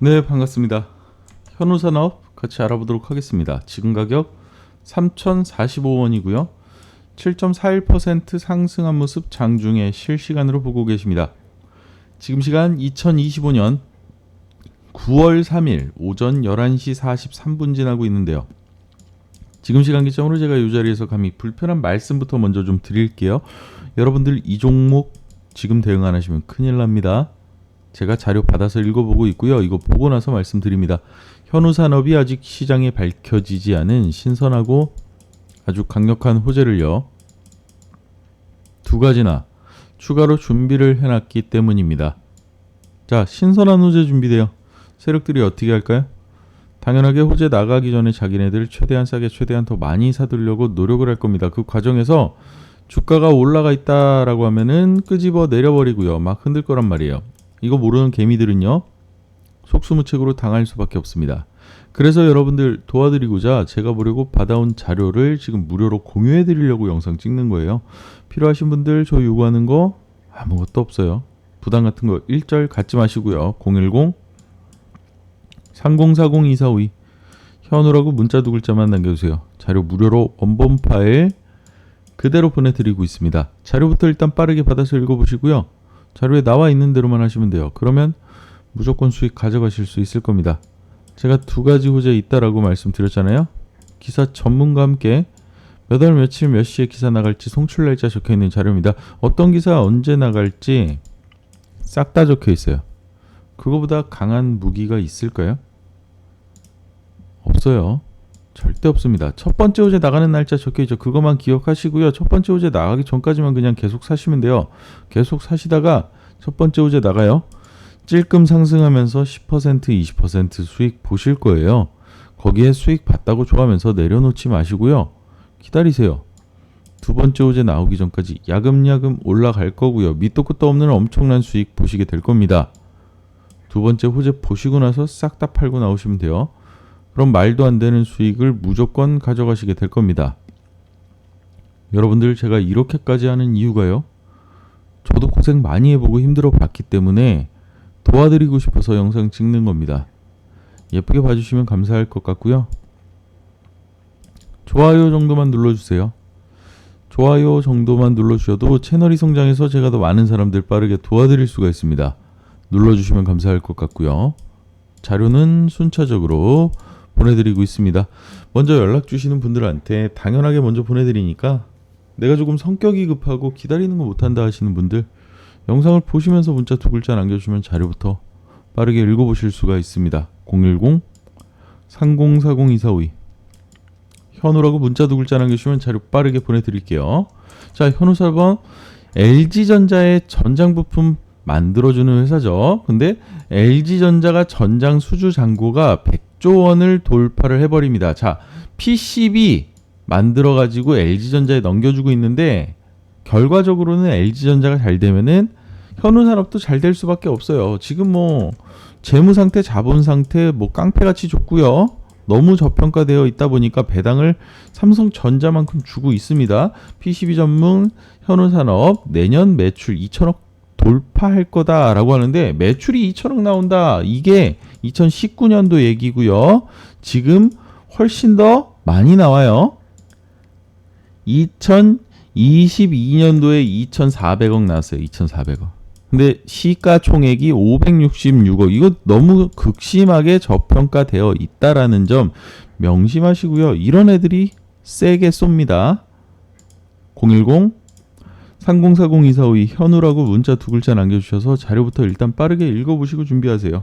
네, 반갑습니다. 현우 산업 같이 알아보도록 하겠습니다. 지금 가격 3,045원이고요. 7.41% 상승한 모습 장중에 실시간으로 보고 계십니다. 지금 시간 2025년 9월 3일 오전 11시 43분 지나고 있는데요. 지금 시간 기점으로 제가 이 자리에서 감히 불편한 말씀부터 먼저 좀 드릴게요. 여러분들 이 종목 지금 대응 안 하시면 큰일 납니다. 제가 자료 받아서 읽어보고 있고요. 이거 보고 나서 말씀드립니다. 현우 산업이 아직 시장에 밝혀지지 않은 신선하고 아주 강력한 호재를요. 두 가지나 추가로 준비를 해놨기 때문입니다. 자, 신선한 호재 준비돼요. 세력들이 어떻게 할까요? 당연하게 호재 나가기 전에 자기네들 최대한 싸게 최대한 더 많이 사두려고 노력을 할 겁니다. 그 과정에서 주가가 올라가 있다라고 하면은 끄집어 내려버리고요. 막 흔들 거란 말이에요. 이거 모르는 개미들은요. 속수무책으로 당할 수밖에 없습니다. 그래서 여러분들 도와드리고자 제가 보려고 받아온 자료를 지금 무료로 공유해 드리려고 영상 찍는 거예요. 필요하신 분들 저 요구하는 거 아무것도 없어요. 부담 같은 거 일절 갖지 마시고요. 010 3040-2452 현우라고 문자 두 글자만 남겨주세요. 자료 무료로 원본 파일 그대로 보내드리고 있습니다. 자료부터 일단 빠르게 받아서 읽어보시고요. 자료에 나와 있는 대로만 하시면 돼요. 그러면 무조건 수익 가져가실 수 있을 겁니다. 제가 두 가지 호재 있다라고 말씀드렸잖아요. 기사 전문가와 함께 몇 월 며칠 몇 시에 기사 나갈지 송출 날짜 적혀 있는 자료입니다. 어떤 기사 언제 나갈지 싹 다 적혀 있어요. 그거보다 강한 무기가 있을까요? 없어요. 절대 없습니다. 첫 번째 호재 나가는 날짜 적혀 있죠. 그것만 기억하시고요. 첫 번째 호재 나가기 전까지만 그냥 계속 사시면 돼요. 계속 사시다가 첫 번째 호재 나가요. 찔끔 상승하면서 10% 20% 수익 보실 거예요. 거기에 수익 봤다고 좋아하면서 내려놓지 마시고요. 기다리세요. 두 번째 호재 나오기 전까지 야금야금 올라갈 거고요. 밑도 끝도 없는 엄청난 수익 보시게 될 겁니다. 두 번째 호재 보시고 나서 싹 다 팔고 나오시면 돼요. 그럼 말도 안 되는 수익을 무조건 가져가시게 될 겁니다. 여러분들 제가 이렇게까지 하는 이유가요. 저도 고생 많이 해보고 힘들어 봤기 때문에 도와드리고 싶어서 영상 찍는 겁니다. 예쁘게 봐주시면 감사할 것 같고요. 좋아요 정도만 눌러주세요. 좋아요 정도만 눌러주셔도 채널이 성장해서 제가 더 많은 사람들 빠르게 도와드릴 수가 있습니다. 눌러주시면 감사할 것 같고요. 자료는 순차적으로 보내드리고 있습니다. 먼저 연락 주시는 분들한테 당연하게 먼저 보내드리니까 내가 조금 성격이 급하고 기다리는 거 못한다 하시는 분들 영상을 보시면서 문자 두 글자 남겨주시면 자료부터 빠르게 읽어보실 수가 있습니다. 010 3040-2452 현우라고 문자 두 글자 남겨주시면 자료 빠르게 보내드릴게요. 자, 현우사번 LG전자의 전장 부품 만들어주는 회사죠. 근데 LG전자가 전장 수주 잔고가 100 조 원을 돌파를 해버립니다. 자, PCB 만들어가지고 LG전자에 넘겨주고 있는데 결과적으로는 LG전자가 잘 되면은 현우 산업도 잘 될 수밖에 없어요. 지금 뭐 재무 상태, 자본 상태 뭐 깡패같이 좋고요. 너무 저평가되어 있다 보니까 배당을 삼성전자만큼 주고 있습니다. PCB 전문 현우산업 내년 매출 2천억 돌파할 거다라고 하는데 매출이 2천억 나온다. 이게 2019년도 얘기고요. 지금 훨씬 더 많이 나와요. 2022년도에 2,400억 나왔어요. 2,400억. 근데 시가 총액이 566억. 이거 너무 극심하게 저평가되어 있다라는 점 명심하시고요. 이런 애들이 세게 쏩니다. 010 3040-2452 현우라고 문자 두 글자 남겨주셔서 자료부터 일단 빠르게 읽어보시고 준비하세요.